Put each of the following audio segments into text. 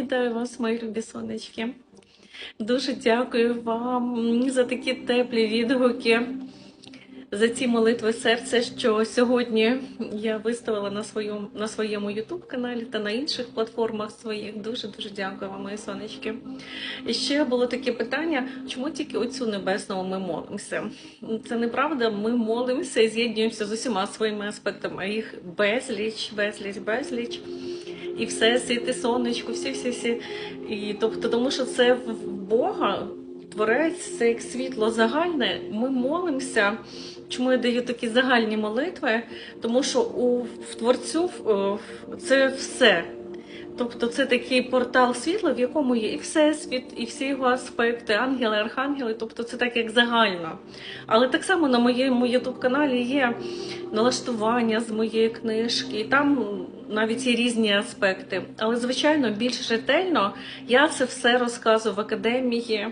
Вітаю вас, мої любі сонечки. Дуже дякую вам за такі теплі відгуки, за ці молитви серця, що сьогодні я виставила на своєму, на своєму YouTube каналі та на інших платформах своїх. Дуже дуже дякую вам, мої сонечки. І ще було таке питання: чому тільки оцю небесну ми молимося? Це неправда. Ми молимося і з'єднуємося з усіма своїми аспектами. Їх безліч, безліч, безліч. І все, світи, сонечко, всі, всі, всі. І тобто, тому що це в Бога, творець, це як світло загальне. Ми молимося. Чому я даю такі загальні молитви? Тому що у в творцю це все. Тобто це такий портал світла, в якому є і всесвіт, і всі його аспекти, ангели, архангели, тобто це так як загально. Але так само на моєму ютуб каналі є налаштування з моєї книжки, і там навіть є різні аспекти. Але, звичайно, більш ретельно я це все розказую в академії.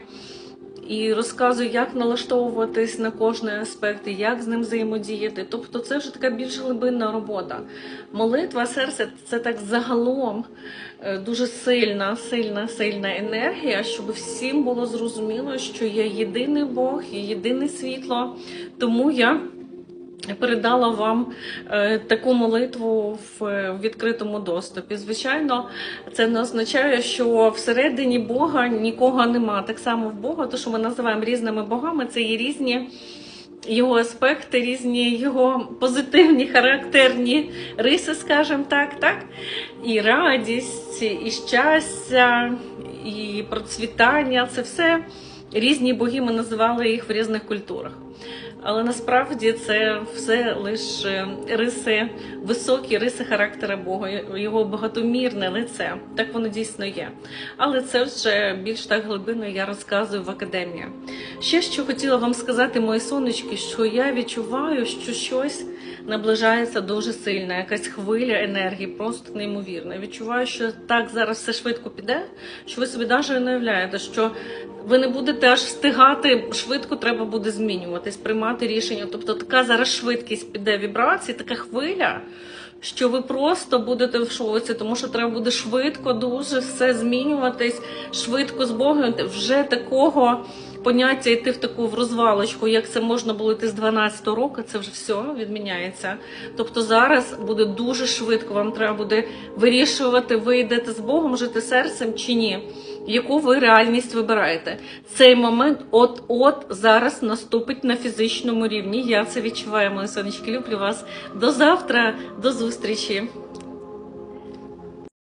І розказую, як налаштовуватись на кожний аспект, і як з ним взаємодіяти. Тобто, це вже така більш глибинна робота. Молитва серця це так загалом е, дуже сильна, сильна, сильна енергія, щоб всім було зрозуміло, що є єдиний Бог, і єдине світло. Тому я передала вам е, таку молитву в е, відкритому доступі. Звичайно, це не означає, що всередині Бога нікого нема. Так само в Бога, то що ми називаємо різними богами, це є різні. Його аспекти, різні його позитивні характерні риси, скажімо так, так? І радість, і щастя, і процвітання це все різні боги. Ми називали їх в різних культурах. Але насправді це все лише риси, високі риси характера Бога, його багатомірне лице. Так воно дійсно є. Але це вже більш так глибинно я розказую в академії. Ще що хотіла вам сказати, мої сонечки, що я відчуваю, що щось наближається дуже сильно, якась хвиля енергії, просто неймовірна. Відчуваю, що так зараз все швидко піде, що ви собі навіть не уявляєте, що ви не будете аж встигати швидко, треба буде змінюватись, рішення. Тобто така зараз швидкість піде вібрації, така хвиля. Що ви просто будете в шоці, тому що треба буде швидко дуже все змінюватись, швидко з Богом. Вже такого поняття йти в таку в розвалочку, як це можна було йти з 12 року, це вже все відміняється. Тобто зараз буде дуже швидко. Вам треба буде вирішувати, ви йдете з Богом, жити серцем чи ні. Яку ви реальність вибираєте? Цей момент от-от зараз наступить на фізичному рівні. Я це відчуваю, мої сонечки. Люблю вас. До завтра, до зустрічі.